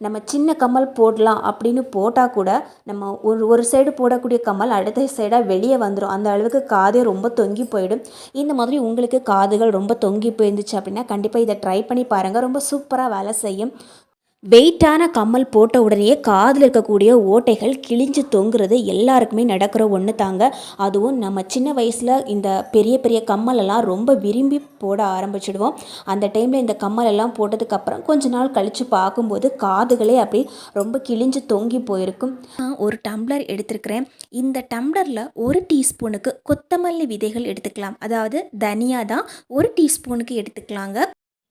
நம்ம சின்ன கம்மல் போடலாம் அப்படின்னு போட்டால் கூட நம்ம ஒரு ஒரு சைடு போடக்கூடிய கம்மல் அடுத்த சைடாக வெளியே வந்துடும் அந்த அளவுக்கு காதே ரொம்ப தொங்கி போயிடும். இந்த மாதிரி உங்களுக்கு காதுகள் ரொம்ப தொங்கி போயிருந்துச்சு அப்படின்னா கண்டிப்பாக இதை ட்ரை பண்ணி பாருங்கள் ரொம்ப சூப்பராக வேலை செய்யும். வெயிட்டான கம்மல் போட்ட உடனே காதில் இருக்கக்கூடிய ஓட்டைகள் கிழிஞ்சு தொங்குறது எல்லாருக்குமே நடக்கிற ஒன்று தாங்க. அதுவும் நம்ம சின்ன வயசில் இந்த பெரிய பெரிய கம்மலெல்லாம் ரொம்ப விரும்பி போட ஆரம்பிச்சிடுவோம். அந்த டைமில் இந்த கம்மலெல்லாம் போட்டதுக்கப்புறம் கொஞ்ச நாள் கழித்து பார்க்கும்போது காதுகளே அப்படி ரொம்ப கிழிஞ்சு தொங்கி போயிருக்கும். நான் ஒரு டம்ளர் எடுத்திருக்கிறேன். இந்த டம்ளரில் ஒரு டீஸ்பூனுக்கு கொத்தமல்லி விதைகள் எடுத்துக்கலாம். அதாவது தனியா தான் ஒரு டீஸ்பூனுக்கு எடுத்துக்கலாங்க.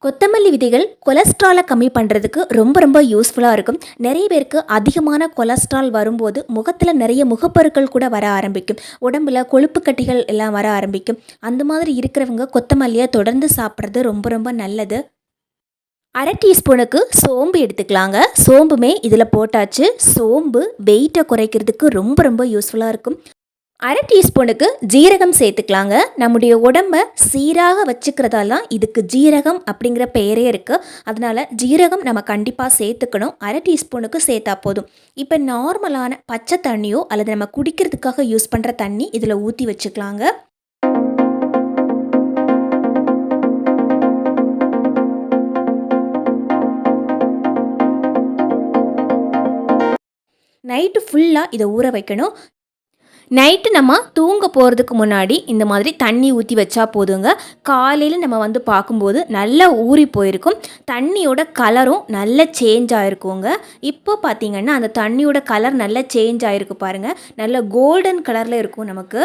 கொத்தமல்லி விதைகள் கொலஸ்ட்ராலை கம்மி பண்ணுறதுக்கு ரொம்ப ரொம்ப யூஸ்ஃபுல்லாக இருக்கும். நிறைய பேருக்கு அதிகமான கொலஸ்ட்ரால் வரும்போது முகத்தில் நிறைய முகப்பருக்கள் கூட வர ஆரம்பிக்கும். உடம்புல கொழுப்பு கட்டிகள் எல்லாம் வர ஆரம்பிக்கும். அந்த மாதிரி இருக்கிறவங்க கொத்தமல்லியை தொடர்ந்து சாப்பிட்றது ரொம்ப ரொம்ப நல்லது. அரை டீஸ்பூனுக்கு சோம்பு எடுத்துக்கலாங்க. சோம்புமே இதில் போட்டாச்சு. சோம்பு வெயிட்டை குறைக்கிறதுக்கு ரொம்ப ரொம்ப யூஸ்ஃபுல்லாக இருக்கும். அரை டீஸ்பூனுக்கு ஜீரகம் சேர்த்துக்கலாங்க. நம்முடைய உடம்ப சீராக வச்சுக்கிறதால இதுக்கு ஜீரகம் அப்படிங்கிற பெயரே இருக்குது அதனால் ஜீரகம் நம்ம கண்டிப்பாக சேர்த்துக்கணும். அரை டீஸ்பூனுக்கு சேர்த்தா போதும். இப்போ நார்மலான பச்சை தண்ணியோ அல்லது நம்ம குடிக்கிறதுக்காக யூஸ் பண்ணுற தண்ணி இதில் ஊற்றி வச்சுக்கலாங்க. நைட்டு ஃபுல்லாக இதை ஊற வைக்கணும். நைட்டு நம்ம தூங்க போகிறதுக்கு முன்னாடி இந்த மாதிரி தண்ணி ஊற்றி வச்சா போதுங்க. காலையில் நம்ம வந்து பார்க்கும்போது நல்லா ஊறி போயிருக்கும். தண்ணியோட கலரும் நல்ல சேஞ்ச் ஆகிருக்குங்க இப்போ பார்த்தீங்கன்னா அந்த தண்ணியோட கலர் நல்லா சேஞ்ச் ஆகிருக்கு பாருங்கள் நல்ல கோல்டன் கலரில் இருக்கும் நமக்கு.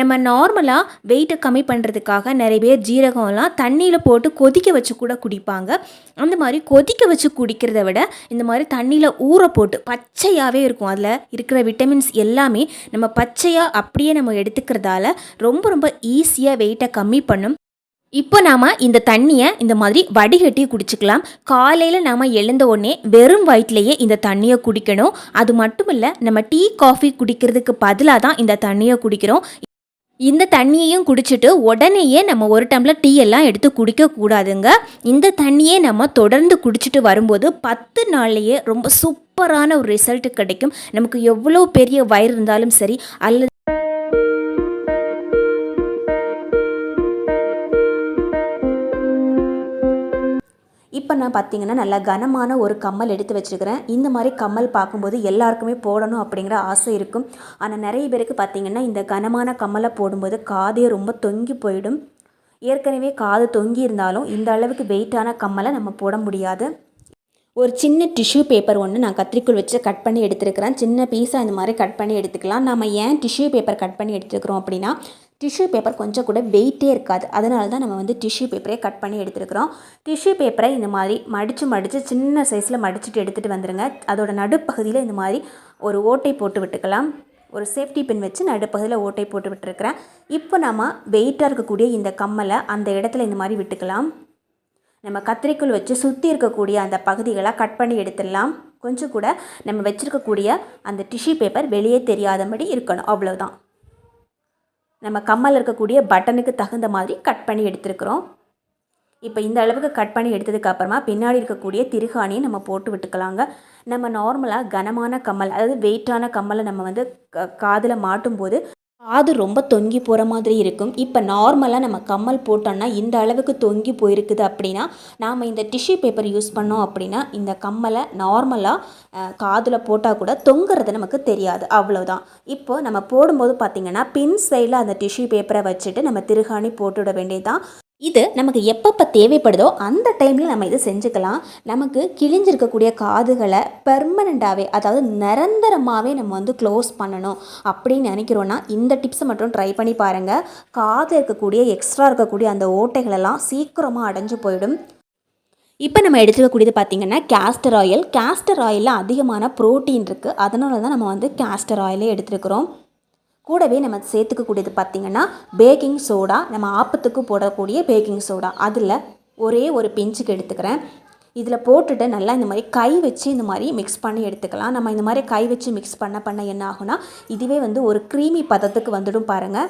நம்ம நார்மலாக வெயிட்டை கம்மி பண்ணுறதுக்காக நிறைய பேர் ஜீரகம்லாம் தண்ணியில் போட்டு கொதிக்க வச்சு கூட குடிப்பாங்க. அந்த மாதிரி கொதிக்க வச்சு குடிக்கிறத விட இந்த மாதிரி தண்ணியில் ஊற போட்டு பச்சையாகவே இருக்கும். அதில் இருக்கிற விட்டமின்ஸ் எல்லாமே நம்ம பச்சை பச்சையாக அப்படியே நம்ம எடுத்துக்கிறதால ரொம்ப ரொம்ப ஈஸியாக வெயிட்டை கம்மி பண்ணும். இப்போ நாம் இந்த தண்ணியை இந்த மாதிரி வடிகட்டி குடிச்சுக்கலாம். காலையில் நாம் எழுந்த உடனே வெறும் வயிற்றுலையே இந்த தண்ணியை குடிக்கணும். அது மட்டும் இல்லை நம்ம டீ காஃபி குடிக்கிறதுக்கு பதிலாக தான் இந்த தண்ணியை குடிக்கிறோம். இந்த தண்ணியையும் குடிச்சிட்டு உடனேயே நம்ம ஒரு டம்ளர் டீ எல்லாம் எடுத்து குடிக்கக்கூடாதுங்க இந்த தண்ணியே நம்ம தொடர்ந்து குடிச்சிட்டு வரும்போது பத்து நாள்லேயே ரொம்ப சூப்பரான ஒரு ரிசல்ட் கிடைக்கும். நமக்கு எவ்வளோ பெரிய வயிறு இருந்தாலும் சரி அல்லது இப்போ நான் பார்த்தீங்கன்னா நல்லா கனமான ஒரு கம்மல் எடுத்து வச்சுருக்கிறேன். இந்த மாதிரி கம்மல் பார்க்கும்போது எல்லாருக்குமே போடணும் அப்படிங்கிற ஆசை இருக்கும். ஆனால் நிறைய பேருக்கு பார்த்தீங்கன்னா இந்த கனமான கம்மலை போடும்போது காதே ரொம்ப தொங்கி போயிடும். ஏற்கனவே காது தொங்கி இருந்தாலும் இந்த அளவுக்கு வெயிட்டான கம்மலை நம்ம போட முடியாது. ஒரு சின்ன டிஷ்யூ பேப்பர் ஒன்று நான் கத்திரிக்கோல் வச்சு கட் பண்ணி எடுத்துருக்கிறேன். சின்ன பீஸாக இந்த மாதிரி கட் பண்ணி எடுத்துக்கலாம். நம்ம ஏன் டிஷ்யூ பேப்பர் கட் பண்ணி எடுத்துருக்கிறோம் அப்படின்னா டிஷ்யூ பேப்பர் கொஞ்சம் கூட வெயிட்டே இருக்காது. அதனால தான் நம்ம வந்து டிஷ்யூ பேப்பரே கட் பண்ணி எடுத்துருக்குறோம். டிஷ்யூ பேப்பரை இந்த மாதிரி மடித்து மடித்து சின்ன சைஸில் மடிச்சுட்டு எடுத்துகிட்டு வந்துடுங்க அதோட நடுப்பகுதியில் இந்த மாதிரி ஒரு ஓட்டை போட்டு விட்டுக்கலாம். ஒரு சேஃப்டி பின் வச்சு நடுப்பகுதியில் ஓட்டை போட்டு விட்டுருக்கிறேன். இப்போ நம்ம வெயிட்டாக இருக்கக்கூடிய இந்த கம்மலை அந்த இடத்துல இந்த மாதிரி விட்டுக்கலாம். நம்ம கத்திரிக்குள் வச்சு சுற்றி இருக்கக்கூடிய அந்த பகுதிகளை கட் பண்ணி எடுத்துடலாம். கொஞ்சம் கூட நம்ம வச்சுருக்கக்கூடிய அந்த டிஷ்யூ பேப்பர் வெளியே தெரியாதபடி இருக்கணும். அவ்வளோதான் நம்ம கம்மல் இருக்கக்கூடிய பட்டனுக்கு தகுந்த மாதிரி கட் பண்ணி எடுத்துருக்குறோம். இப்போ இந்த அளவுக்கு கட் பண்ணி எடுத்ததுக்கு அப்புறமா பின்னாடி இருக்கக்கூடிய திருகாணியை நம்ம போட்டு விட்டுக்கலாங்க. நம்ம நார்மலாக கனமான கம்மல் அதாவது வெயிட்டான கம்மலை நம்ம வந்து காதில் மாட்டும்போது காது ரொம்ப தொங்கி போகிற மாதிரி இருக்கும். இப்போ நார்மலாக நம்ம கம்மல் போட்டோம்னா இந்த அளவுக்கு தொங்கி போயிருக்குது அப்படின்னா நாம் இந்த டிஷ்யூ பேப்பர் யூஸ் பண்ணோம் அப்படின்னா இந்த கம்மலை நார்மலாக காதில் போட்டால் கூட தொங்குறது நமக்கு தெரியாது. அவ்வளோதான் இப்போது நம்ம போடும்போது பார்த்திங்கன்னா பின் சைடில் அந்த டிஷ்யூ பேப்பரை வச்சுட்டு நம்ம திருகாணி போட்டுவிட வேண்டியதுதான். இது நமக்கு எப்பப்போ தேவைப்படுதோ அந்த டைமில் நம்ம இதை செஞ்சுக்கலாம். நமக்கு கிழிஞ்சிருக்கக்கூடிய காதுகளை பெர்மனண்ட்டாகவே அதாவது நிரந்தரமாகவே நம்ம வந்து க்ளோஸ் பண்ணணும் அப்படின்னு நினைக்கிறோன்னா இந்த டிப்ஸை மட்டும் ட்ரை பண்ணி பாருங்கள் காது இருக்கக்கூடிய எக்ஸ்ட்ரா இருக்கக்கூடிய அந்த ஓட்டைகளெல்லாம் சீக்கிரமாக அடைஞ்சு போயிடும். இப்போ நம்ம எடுத்துக்கக்கூடியது பார்த்திங்கன்னா கேஸ்டர் ஆயில் கேஸ்டர் ஆயிலில் அதிகமான ப்ரோட்டீன் இருக்குது அதனால தான் நம்ம வந்து கேஸ்டர் ஆயிலே எடுத்துருக்குறோம். கூடவே நம்ம சேர்த்துக்கக்கூடியது பார்த்திங்கன்னா பேக்கிங் சோடா நம்ம ஆப்பத்துக்கு போடக்கூடிய பேக்கிங் சோடா அதில் ஒரே ஒரு பிஞ்சுக்கு எடுத்துக்கிறேன். இதில் போட்டுட்டு நல்லா இந்த மாதிரி கை வச்சு இந்த மாதிரி மிக்ஸ் பண்ணி எடுத்துக்கலாம். நம்ம இந்த மாதிரி கை வச்சு மிக்ஸ் பண்ண பண்ண என்ன ஆகும்னா இதுவே வந்து ஒரு க்ரீமி பதத்துக்கு வந்துடும் பாருங்கள்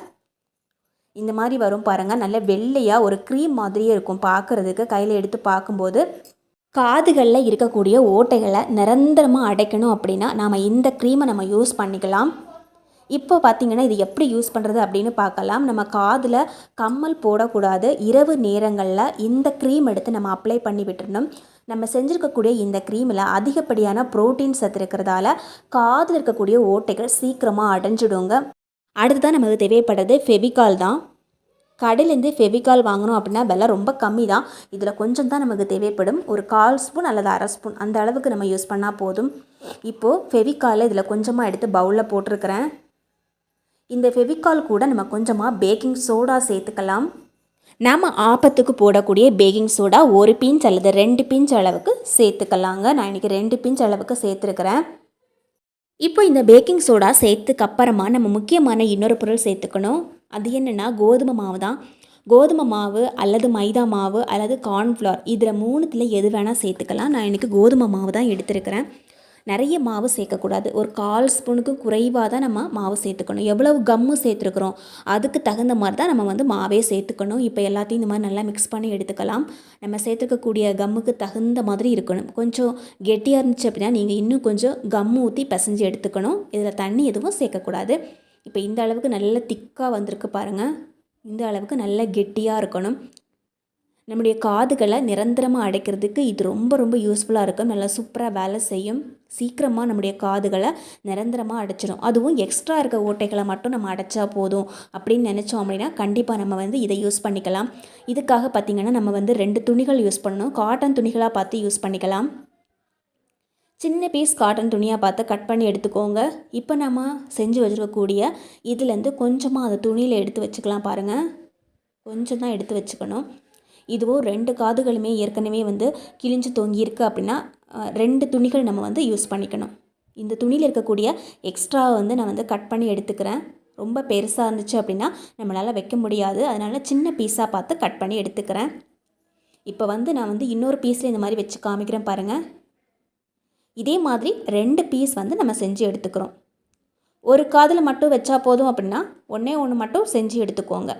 இந்த மாதிரி வரும் பாருங்கள் நல்ல வெள்ளையாக ஒரு க்ரீம் மாதிரியே இருக்கும் பார்க்குறதுக்கு கையில் எடுத்து பார்க்கும்போது காதுகளில் இருக்கக்கூடிய ஓட்டைகளை நிரந்தரமாக அடைக்கணும் அப்படின்னா நாம் இந்த க்ரீமை நம்ம யூஸ் பண்ணிக்கலாம். இப்போ பார்த்தீங்கன்னா இது எப்படி யூஸ் பண்ணுறது அப்படின்னு பார்க்கலாம். நம்ம காதில் கம்மல் போடக்கூடாது. இரவு நேரங்களில் இந்த க்ரீம் எடுத்து நம்ம அப்ளை பண்ணி விட்டுறணும். நம்ம செஞ்சுருக்கக்கூடிய இந்த க்ரீமில் அதிகப்படியான ப்ரோட்டீன் சத்து இருக்கிறதால காதில் இருக்கக்கூடிய ஓட்டைகள் சீக்கிரமாக அடைஞ்சிடுங்க. அடுத்ததான் நமக்கு தேவைப்படுறது ஃபெவிகால் தான். கடையிலேருந்து ஃபெவிகால் வாங்கணும் அப்படின்னா விலை ரொம்ப கம்மி தான். இதில் கொஞ்சம் தான் நமக்கு தேவைப்படும். ஒரு கால் ஸ்பூன் அல்லது அரை ஸ்பூன் அந்த அளவுக்கு நம்ம யூஸ் பண்ணால் போதும். இப்போது ஃபெவிகாலை இதில் கொஞ்சமாக எடுத்து பவுலில் போட்டிருக்கிறேன். இந்த ஃபெவிகால் கூட நம்ம கொஞ்சமாக பேக்கிங் சோடா சேர்த்துக்கலாம். நாம் ஆப்பத்துக்கு போடக்கூடிய பேக்கிங் சோடா ஒரு பிஞ்ச் அல்லது ரெண்டு பிஞ்ச் அளவுக்கு சேர்த்துக்கலாங்க. நான் இன்றைக்கி ரெண்டு பிஞ்ச் அளவுக்கு சேர்த்துருக்கிறேன். இப்போ இந்த பேக்கிங் சோடா சேர்த்துக்கு அப்புறமா நம்ம முக்கியமான இன்னொரு பொருள் சேர்த்துக்கணும். அது என்னென்னா கோதுமை மாவு தான். கோதுமை மாவு அல்லது மைதா மாவு அல்லது கார்ன்ஃப்ளவர் இதில் மூணுத்தில் எது வேணால் சேர்த்துக்கலாம். நான் இன்றைக்கி கோதுமை மாவு தான் எடுத்திருக்கிறேன். நிறைய மாவு சேர்க்கக்கூடாது. ஒரு கால் ஸ்பூனுக்கு குறைவாக தான் நம்ம மாவு சேர்த்துக்கணும். எவ்வளவு கம்மு சேர்த்துருக்குறோம் அதுக்கு தகுந்த மாதிரி தான் நம்ம வந்து மாவே சேர்த்துக்கணும். இப்போ எல்லாத்தையும் இந்த மாதிரி நல்லா மிக்ஸ் பண்ணி எடுத்துக்கலாம். நம்ம சேர்த்துக்கக்கூடிய கம்முக்கு தகுந்த மாதிரி இருக்கணும். கொஞ்சம் கெட்டியாக இருந்துச்சு அப்படின்னா நீங்கள் இன்னும் கொஞ்சம் கம்மு ஊற்றி பிசைஞ்சு எடுத்துக்கணும். இதில் தண்ணி எதுவும் சேர்க்கக்கூடாது. இப்போ இந்த அளவுக்கு நல்ல திக்காக வந்திருக்கு பாருங்கள் இந்த அளவுக்கு நல்ல கெட்டியாக இருக்கணும். நம்முடைய காதுகளை நிரந்தரமாக அடைக்கிறதுக்கு இது ரொம்ப ரொம்ப யூஸ்ஃபுல்லாக இருக்கும் நல்லா சூப்பராக வேலை செய்யும். சீக்கிரமாக நம்முடைய காதுகளை நிரந்தரமாக அடைச்சிடும் அதுவும் எக்ஸ்ட்ரா இருக்க ஓட்டைகளை மட்டும் நம்ம அடைச்சா போதும் அப்படின்னு நினச்சோம் அப்படின்னா கண்டிப்பாக நம்ம வந்து இதை யூஸ் பண்ணிக்கலாம். இதுக்காக பார்த்திங்கன்னா நம்ம வந்து ரெண்டு துணிகள் யூஸ் பண்ணணும். காட்டன் துணிகளாக பார்த்து யூஸ் பண்ணிக்கலாம். சின்ன பீஸ் காட்டன் துணியாக பார்த்து கட் பண்ணி எடுத்துக்கோங்க. இப்போ நம்ம செஞ்சு வச்சுருக்கக்கூடிய இதுலேருந்து கொஞ்சமாக அதை துணியில் எடுத்து வச்சுக்கலாம் பாருங்கள் கொஞ்சம் தான் எடுத்து வச்சுக்கணும். இதுவோ ரெண்டு காதுகளுமே ஏற்கனவே வந்து கிழிஞ்சு தொங்கியிருக்கு அப்படின்னா ரெண்டு துணிகள் நம்ம வந்து யூஸ் பண்ணிக்கணும். இந்த துணியில் இருக்கக்கூடிய எக்ஸ்ட்ரா வந்து நான் வந்து கட் பண்ணி எடுத்துக்கிறேன். ரொம்ப பெருசாக இருந்துச்சு அப்படின்னா நம்மளால் வைக்க முடியாது. அதனால் சின்ன பீஸாக பார்த்து கட் பண்ணி எடுத்துக்கிறேன். இப்போ வந்து நான் வந்து இன்னொரு பீஸில் இந்த மாதிரி வச்சு காமிக்கிறேன் பாருங்கள் இதே மாதிரி ரெண்டு பீஸ் வந்து நம்ம செஞ்சு எடுத்துக்கிறோம். ஒரு காதில் மட்டும் வச்சா போதும் அப்படின்னா ஒன்றே ஒன்று மட்டும் செஞ்சு எடுத்துக்கோங்க.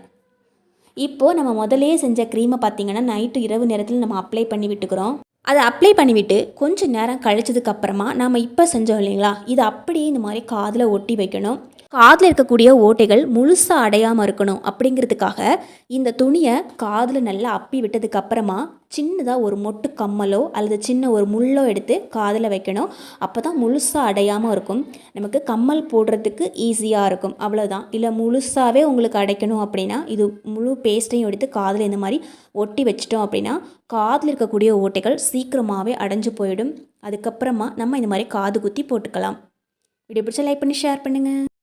இப்போது நம்ம முதலே செஞ்ச க்ரீமை பார்த்தீங்கன்னா நைட்டு இரவு நேரத்தில் நம்ம அப்ளை பண்ணி விட்டுக்கிறோம். அதை அப்ளை பண்ணிவிட்டு கொஞ்சம் நேரம் கழிச்சதுக்கப்புறமா நாம் இப்போ செஞ்சோம் இல்லைங்களா? இது அப்படியே இந்த மாதிரி காதில் ஒட்டி வைக்கணும். காதில் இருக்கக்கூடிய ஓட்டைகள் முழுசாக அடையாமல் இருக்கணும் அப்படிங்கிறதுக்காக இந்த துணியை காதில் நல்லா அப்பி விட்டதுக்கு அப்புறமா சின்னதாக ஒரு மொட்டு கம்மலோ அல்லது சின்ன ஒரு முள்ளோ எடுத்து காதில் வைக்கணும். அப்போ தான் முழுசாக அடையாமல் இருக்கும். நமக்கு கம்மல் போடுறதுக்கு ஈஸியாக இருக்கும். அவ்வளோதான் இல்லை முழுசாகவே உங்களுக்கு அடைக்கணும் அப்படின்னா இது முழு பேஸ்ட்டையும் எடுத்து காதில் இந்த மாதிரி ஒட்டி வச்சிட்டோம் அப்படின்னா காதில் இருக்கக்கூடிய ஓட்டைகள் சீக்கிரமாகவே அடைஞ்சு போயிடும். அதுக்கப்புறமா நம்ம இந்த மாதிரி காது குத்தி போட்டுக்கலாம். வீடியோ பிடிச்சா லைக் பண்ணி ஷேர் பண்ணுங்கள்